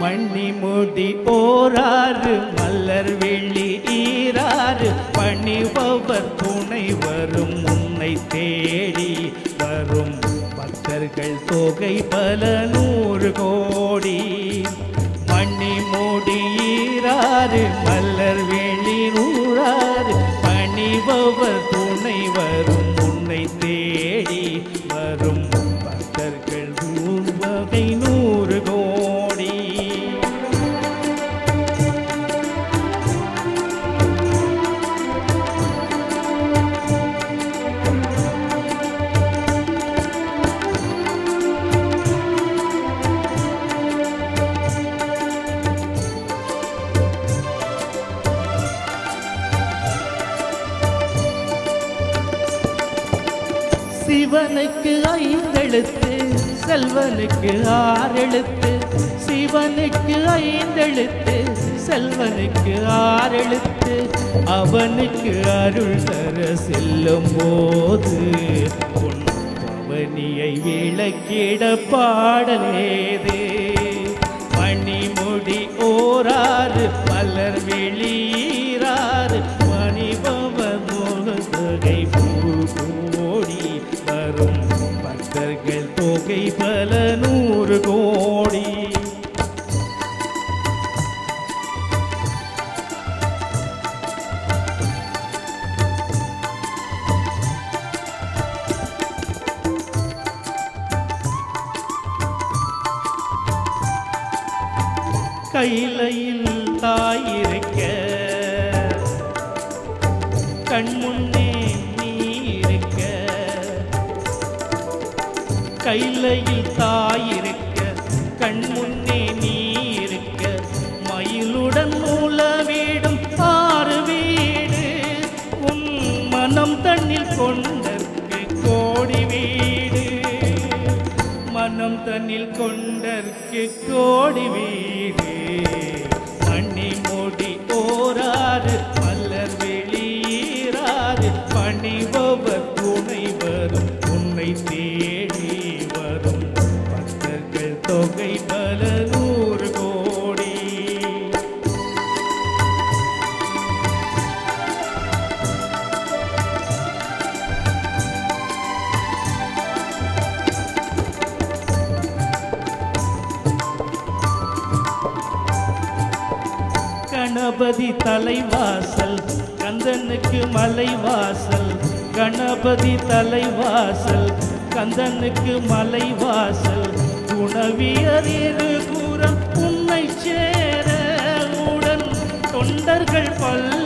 மணிமுடி ஓராறு மலர் வெள்ளி ஈராறு பணிபவர் துணை வரும் உன்னை தேடி வரும். பக்தர்கள் தொகை பல நூறு கோடி. மணிமுடி ஈராறு மலர் வெள்ளி நூறாறு பணிபவர் துணை வரும் ஐந்தெழுத்து செல்வனுக்கு ஆறெழுத்து சிவனுக்கு ஐந்தெழுத்து செல்வனுக்கு ஆறெழுத்து அவனுக்கு அருள் தர செல்லும் போது உன் பவனியை விளக்கிட பாடலேதே கைலையில் தாயிருக்க கண்முன்னே நீ இருக்க. கைலையில் தாயிருக்க கண்முன்னே நீ இருக்க. மயிலுடன் மூலவீடும் ஆறு வீடு உன் மனம் தண்ணில் கொண்டற்கு கோடி வீடு. மனம் தண்ணில் கொண்டற்கு கோடி வீடு. கணபதி தலைவாசல் கந்தனுக்கு மலைவாசல் கணபதி தலைவாசல் கந்தனுக்கு மலைவாசல். குணவியர் இருபுறம் உன்னை சேர உடன் தொண்டர்கள் பல்ல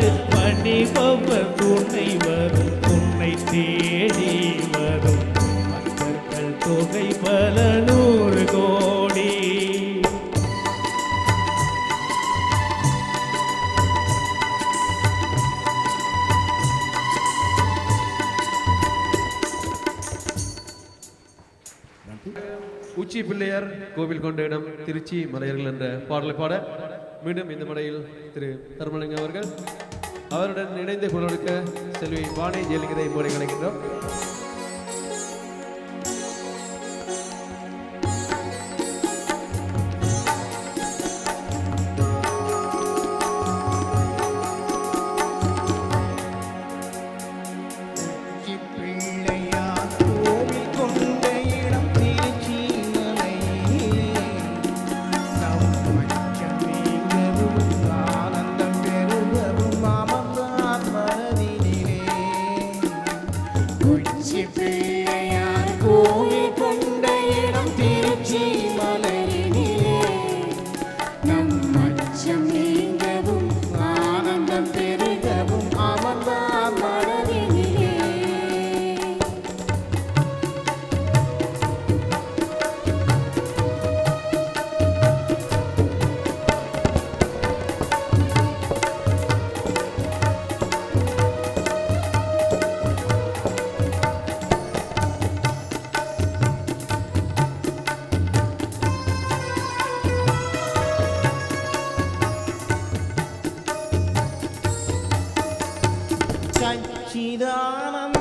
வெளியீராறு மணிபவர் துணை வரும் உன்னை தேடி வரும் மக்கள் தொகை பல நூறு கோடி உச்சி பிள்ளையார் கோவில் கொண்ட இடம் திருச்சி மலையர்கள் என்ற பாடலை பாட மீண்டும் இந்த முறையில் திரு தர்மலிங்கம் அவர்கள் அவருடன் இணைந்து கொண்டிருக்க செல்வி வாணி ஜெயலலிதா இம்மோடி கிடைக்கின்றோம் சச்சிதானந்த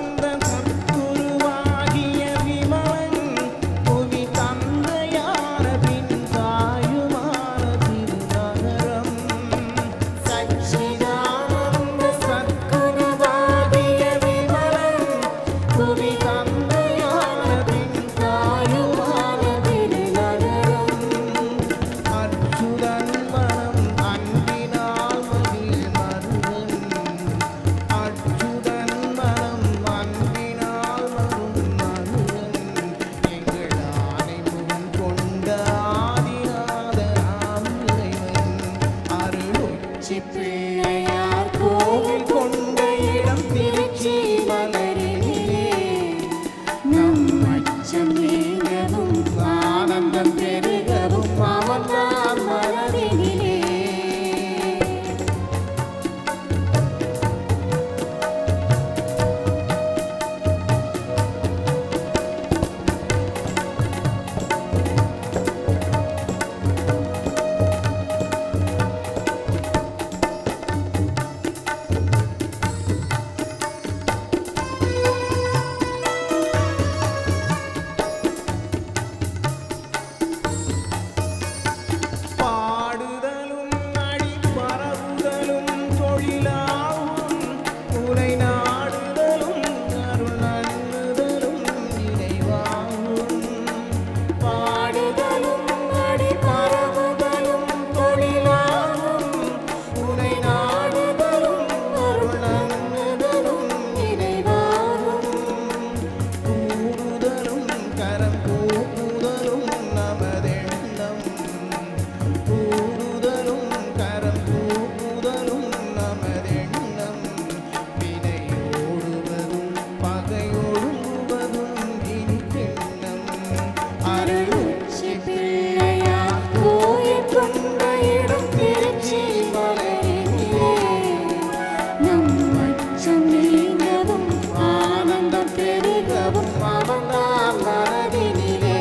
மமதாம் மனதினிலே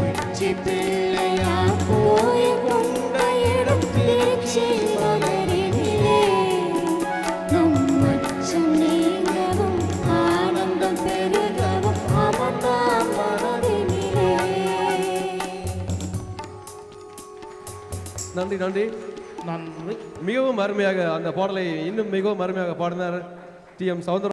உச்சி ஆனந்தம் பெருகவும் மமதாம் நன்றி நன்றி. நன்றி. மிகவும் அருமையாக அந்த பாடலை இன்னும் மிகவும் அருமையாக பாடினார் டி எம் சவுந்தர